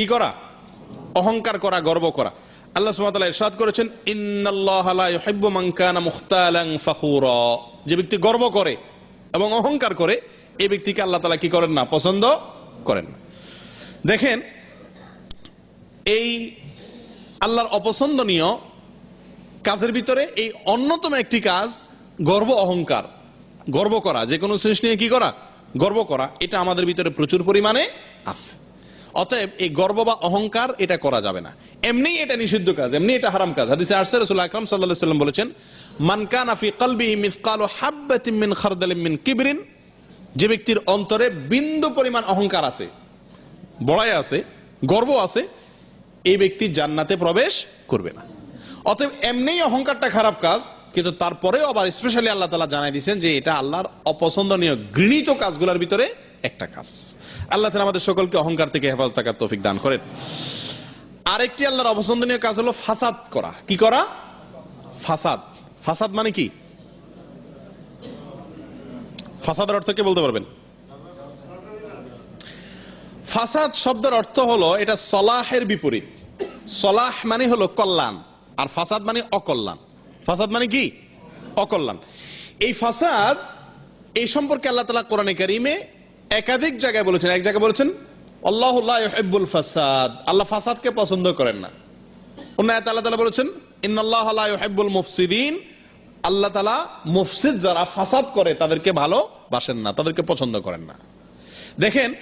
কি করা? অহংকার করা, গর্ব করা। আল্লাহ সুবহানাহু ইরশাদ করেছেন যে ব্যক্তি গর্ব করে এবং অহংকার করে, এই ব্যক্তিকে আল্লাহ তালা কি করেন না, পছন্দ করেন না। দেখেন, এই আল্লাহর অপছন্দনীয় কাজের ভিতরে এই অন্যতম একটি কাজ গর্ব, অহংকার। গর্ব করা যে কোনো জিনিস নিয়ে কি করা? গর্ব করা, এটা আমাদের ভিতরে প্রচুর পরিমাণে আছে। অতএব এই গর্ব বা অহংকার এটা করা যাবে না। এমনি এটা নিষিদ্ধ কাজ এমনি এটা হারাম কাজ। হাদিসে আরসে রাসূল আকরাম সাল্লাল্লাহু আলাইহি সাল্লাম বলেছেন, মান কানা ফি কলবিহি মিসকালু হাববাতিন মিন খারদালিন মিন কিবরিন যে ব্যক্তির অন্তরে বিন্দু পরিমাণ অহংকার আছে, বড়াই আছে, গর্ব আছে, এই ব্যক্তি জান্নাতে প্রবেশ করবে না। অতএব এমনিই অহংকারটা খারাপ কাজ, কিন্তু তারপরেও আবার স্পেশালি আল্লাহ তালা জানাই দিয়েছেন যে এটা আল্লাহর অপছন্দনীয় ঘৃণিত কাজগুলোর ভিতরে একটা কাজ। আল্লাহ তালা আমাদের সকলকে অহংকার থেকে হেফাজত থাকার তৌফিক দান করেন। আরেকটি আল্লাহর অপছন্দনীয় কাজ হলো ফাসাদ করা। কি করা? ফাসাদ। ফাসাদ মানে কি? ফাসাদের অর্থ কে বলতে পারবেন? ফাসাদ শব্দের অর্থ হলো এটা সলাহের বিপরীত। সলাহ মানে হলো কল্যাণ, আর ফাসাদ মানে অকল্যাণ। ফাসাদ মানে কি? অকল্যাণ। এই ফাসাদ এই সম্পর্কে আল্লাহ তালা কোরআনে কারিমে একাধিক জায়গায় বলেছেন, এক জায়গায় বলেছেন, আল্লাহ ইউহিব্বুল ফাসাদ। আল্লাহ ফাসাদকে পছন্দ করেন না। অন্য আল্লাহ তালা বলেছেন, ইন্নাল্লাহ লা ইউহিব্বুল মুফসিদিন। আল্লাহ তালা মুফসিদ যারা ফাসাদ করে, তাদেরকে ভালোবাসেন না, তাদেরকে পছন্দ করেন না। দেখেন,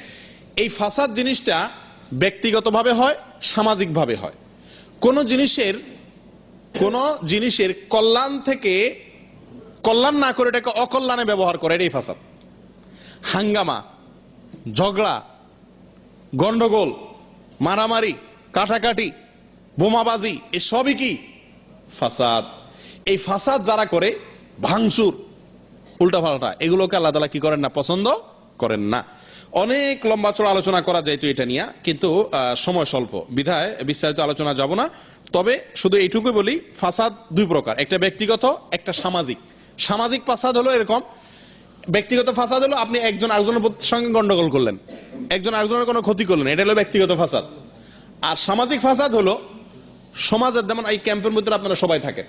এই ফাসাদ জিনিসটা ব্যক্তিগতভাবে হয়, সামাজিকভাবে হয়। কোন জিনিসের কোন জিনিসের কল্যাণ থেকে, কল্যাণ না করে এটাকে অকল্যাণে ব্যবহার করে, এটাই ফাসাদ। হাঙ্গামা ঝগড়া, গন্ডগোল, মারামারি, কাটাকাটি, বোমাবাজি এ সবই কি? ফাসাদ। এই ফাসাদ যারা করে, ভাঙচুর। উল্টাপাল্টা এগুলোকে আল্লাহ তালা কি করেন না, পছন্দ করেন না। অনেক লম্বা চড়া আলোচনা করা যায় তো এটা নিয়ে, কিন্তু সময় স্বল্প। বিধায় বিস্তারিত আলোচনা যাব না। তবে শুধু এইটুকুই বলি, ফাসাদ দুই প্রকার। একটা ব্যক্তিগত, একটা সামাজিক। সামাজিক ফাসাদ হলো এরকম ব্যক্তিগত ফাসাদ হলো আপনি একজন আরেকজনের সঙ্গে গন্ডগোল করলেন। একজন আরেকজনের কোনো ক্ষতি করলেন এটা হলো ব্যক্তিগত ফাসাদ। আর সামাজিক ফাসাদ হলো সমাজের, যেমন এই ক্যাম্পের মধ্যে আপনারা সবাই থাকেন।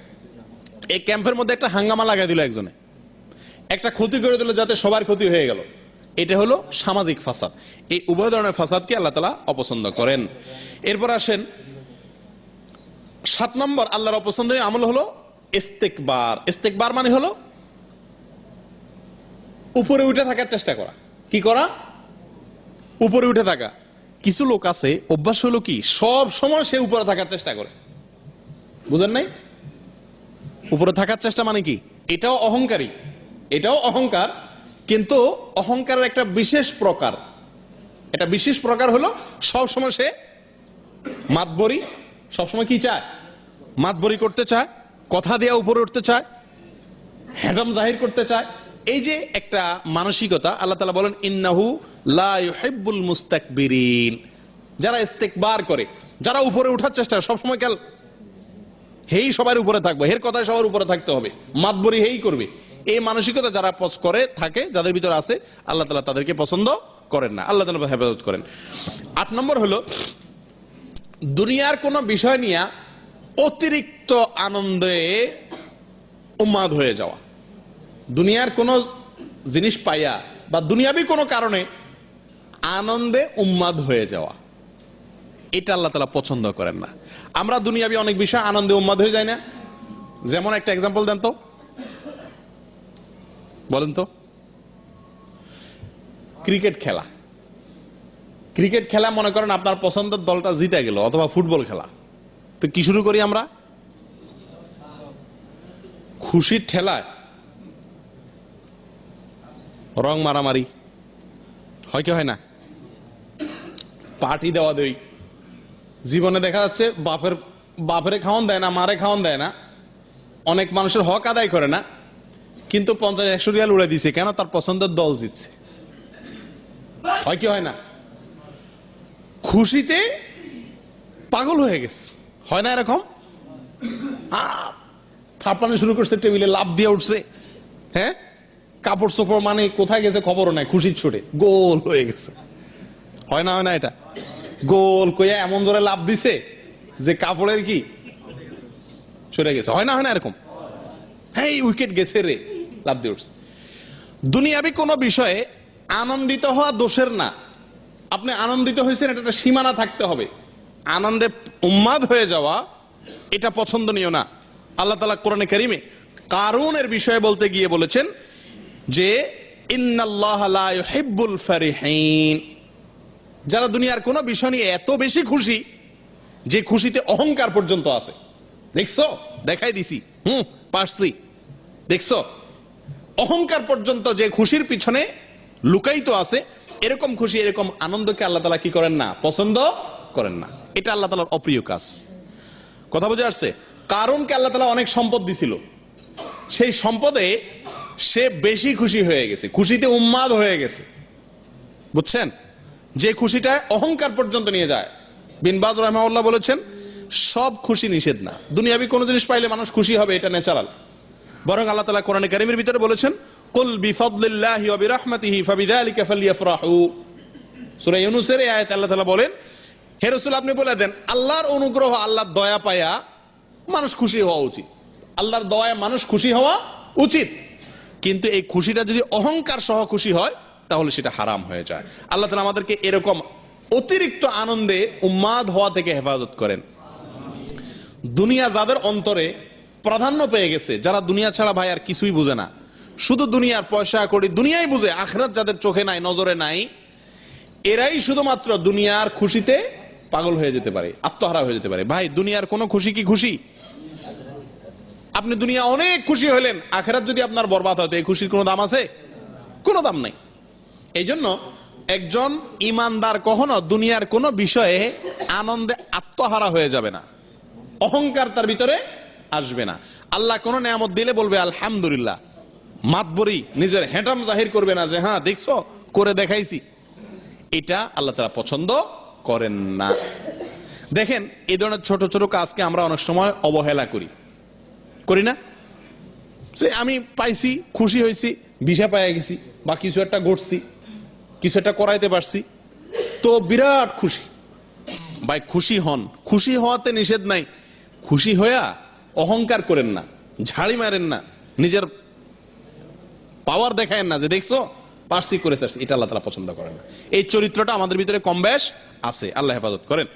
এই ক্যাম্পের মধ্যে একটা হাঙ্গামা লাগাই দিল একজনে। একটা ক্ষতি করে দিল যাতে সবার ক্ষতি হয়ে গেল। এটা হলো সামাজিক ফাসাদ। এই উভয় ধরনের ফাসাদকে আল্লাহ তালা অপছন্দ করেন। এরপর আসেন, সাত নম্বর আল্লাহর অপছন্দনীয় আমল হলো ইস্তেকবার। ইস্তেকবার মানে হলো উপরে উঠে থাকার চেষ্টা করা। কি করা? উপরে উঠে থাকা। কিছু লোক আছে, অভ্যাস হলো কি? সব সময় সে উপরে থাকার চেষ্টা করে। বুঝেন নাই? উপরে থাকার চেষ্টা মানে কি? এটাও অহংকারী। এটাও অহংকার, কিন্তু অহংকারের একটা বিশেষ প্রকার। এটা বিশেষ প্রকার হলো, সব সময় সে মাতবরি সবসময় কি চায়? মাতবরি করতে চায়, কথা দেয়া উপরে উঠতে চায় হ্যাডম জাহির করতে চায়। এই যে একটা মানসিকতা আল্লাহ তালা বলেন, ইন্নাহু লা ইউহিব্বুল মুস্তাকবিরিন। যারা ইস্তেকবার করে, যারা উপরে উঠার চেষ্টা সবসময় কাল হেই সবার উপরে থাকবে, হের কথায় সবার উপরে থাকতে হবে, মাতবরি হেই করবে। এই মানসিকতা যারা পছ করে, থাকে, যাদের ভিতরে আছে, আল্লাহ তালা তাদেরকে পছন্দ করেন না। আল্লাহ তালা হেফাজত করেন। আট নম্বর হলো, দুনিয়ার কোন বিষয় নিয়ে অতিরিক্ত আনন্দে উন্মাদ হয়ে যাওয়া। দুনিয়ার কোন জিনিস পাইয়া বা দুনিয়াবি কোনো কারণে আনন্দে উন্মাদ হয়ে যাওয়া। এটা আল্লাহ তালা পছন্দ করেন না। আমরা দুনিয়াবি অনেক বিষয় আনন্দে উন্মাদ হয়ে যায় না। যেমন একটা এক্সাম্পল দেন তো। বলেন তো। ক্রিকেট খেলা। ক্রিকেট খেলা মনে করেন আপনার পছন্দের দলটা জিতে গেল অথবা ফুটবল খেলা। তো কি শুরু করি আমরা? খুশির ঠেলায় রং মারামারি। হয় কি হয় না? পার্টি দেওয়া দেই। জীবনে দেখা যাচ্ছে বাপের বাপেরে খাওয়ান দেয় না মারে খাওয়ান দেয় না। অনেক মানুষের হক আদায় করে না। কিন্তু পঞ্চাশ একশো রিয়াল উড়ে দিছে কেন তার পছন্দের দল জিতছে? হয় কি হয় না? খুশিতে পাগল হয়ে গেছে। হয় না এরকম? আহ, থাপড়ানি শুরু করছে টেবিলে লাভ দিয়ে উঠছে। হ্যাঁ? কাপড় চোপড় মানে কোথায় গেছে খবরও নাই, খুশির ছোটে। গোল হয়ে গেছে। হয় না হয় না এটা? গোল কইয়া এমন জোরে লাভ দিছে যে কাপড়ের কি? সরে গেছে। হয় না হয় না এরকম? হ্যাঁ উইকেট গেছে রে। লাভ দিয়ে উঠছে। দুনিয়াবি কোনো বিষয়ে আনন্দিত হওয়া দোষের না। আপনি আনন্দিত হয়েছেন, এটা একটা সীমানা থাকতে হবে। আনন্দে উন্মাদ হয়ে যাওয়া, এটা পছন্দনীয় না। আল্লাহ তালা কোরআনে কারিমে কারুনের বিষয়ে বলতে গিয়ে বলেছেন যে যারা দুনিয়ার কোনো বিষয় নিয়ে এত বেশি খুশি, যে খুশিতে অহংকার পর্যন্ত আছে। দেখছ? দেখাই দিছি। হুম, পারছি। দেখছ? অহংকার পর্যন্ত যে খুশির পিছনে লুকায়িত আছে, এরকম খুশি, এরকম আনন্দকে আল্লাহ তালা কি করেন না? পছন্দ করেন না। এটা আল্লাহ তালার অপ্রিয় কাজ। কথা বুঝে আসছে? কারণকে আল্লাহ তালা অনেক সম্পদ দিছিল। সেই সম্পদে সে বেশি খুশি হয়ে গেছে, খুশিতে উন্মাদ হয়ে গেছে। বুঝছেন? যে খুশিটা অহংকার পর্যন্ত নিয়ে যায়। বিনবাজ রহমাউল্লাহ বলেছেন, সব খুশি নিষেধ না। দুনিয়াবি কোনো জিনিস পাইলে মানুষ খুশি হবে, এটা ন্যাচারাল। বরং আল্লাহ তালা কোরআনে কারিমের ভিতরে বলেছেন, কুল বিফাদলিল্লাহি ওয়া বিরাহমাতিহি ফাবিযালিকা ফালইয়াফরাহু সূরা ইউনূসের এই আয়াতে আল্লাহ তাআলা বলেন, হে রাসূল, আপনি বলে দেন, আল্লাহর অনুগ্রহ, আল্লাহর দয়া পায়া মানুষ খুশি হওয়া উচিত। আল্লাহর দয়ায় মানুষ খুশি হওয়া উচিত। কিন্তু এই খুশিটা যদি অহংকার সহ খুশি হয়, তাহলে সেটা হারাম হয়ে যায়। আল্লাহ তালা আমাদেরকে এরকম অতিরিক্ত আনন্দে উন্মাদ হওয়া থেকে হেফাজত করেন। দুনিয়া যাদের অন্তরে প্রাধান্য পেয়ে গেছে, যারা দুনিয়া ছাড়া ভাই আর কিছুই বুঝে না, শুধু দুনিয়ার পয়সা করি দুনিয়াই বুঝে, আখরাত যাদের চোখে নাই, নজরে নাই, এরাই শুধুমাত্র দুনিয়ার খুশিতে পাগল হয়ে যেতে পারে, আত্মহারা হয়ে যেতে পারে। ভাই, দুনিয়ার কোনো খুশি কি খুশি? আপনি দুনিয়া অনেক খুশি হলেন আখেরাত যদি আপনার বরবাদ হতো এই খুশির কোনো দাম আছে? কোনো দাম নাই। এই জন্য একজন ইমানদার কখনো দুনিয়ার কোনো বিষয়ে আনন্দে আত্মহারা হয়ে যাবে না। অহংকার তার ভিতরে আসবে না। আল্লাহ কোন নিয়ামত দিলে বলবে, আলহামদুলিল্লাহ, মাতবরি, নিজের হেঁটাম জাহির করবে না যে হ্যাঁ দেখছ, করে দেখাইছি। এটা আল্লাহ তারা পছন্দ করেন না। দেখেন, এই ধরনের ছোট ছোট কাজকে আমরা অনেক সময় অবহেলা করি। করি না। যে আমি পাইছি, খুশি হয়েছি, ভিসা পাইয়া গেছি, বা কিছু একটা ঘটছি, কিছু একটা করাইতে পারছি, তো বিরাট খুশি। ভাই, খুশি হন। খুশি হওয়াতে নিষেধ নাই। খুশি হইয়া অহংকার করেন না, ঝাড়ি মারেন না, নিজের পাওয়ার দেখায়েন না যে, দেখছ পার্সি করে এটা আল্লাহ তালা পছন্দ করেন না। এই চরিত্রটা আমাদের ভিতরে কম বেশ আছে। আল্লাহ হেফাজত করেন।